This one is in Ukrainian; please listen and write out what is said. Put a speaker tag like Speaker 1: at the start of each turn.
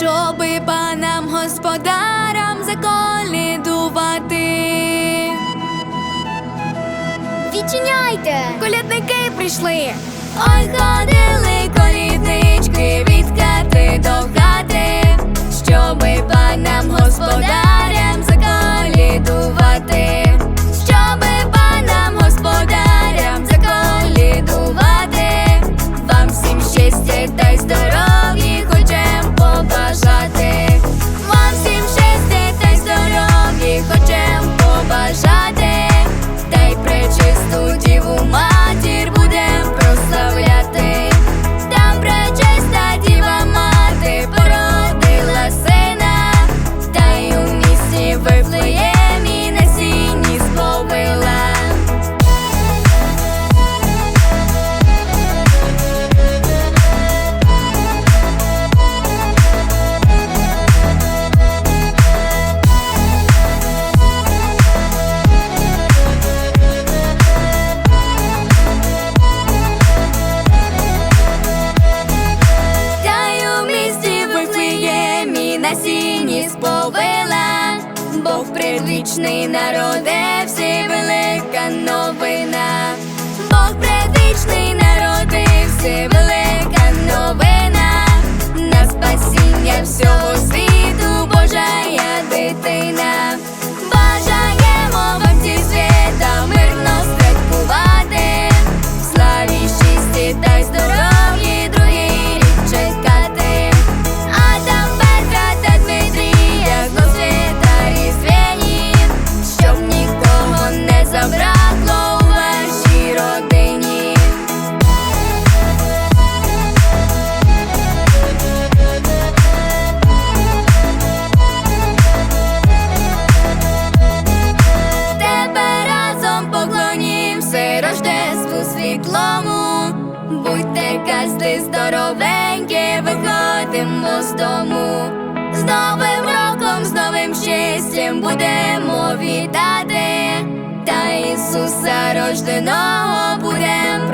Speaker 1: щоби панам господарам заколідувати.
Speaker 2: Відчиняйте,
Speaker 1: колядники прийшли. Ой, ходи. Сіні сповила, Бог предвічний всі велика новина, Бог предвічний Здоровенькі виходимо з дому, з новим роком, з новим щастям будемо вітати, та Ісуса рожденого будем.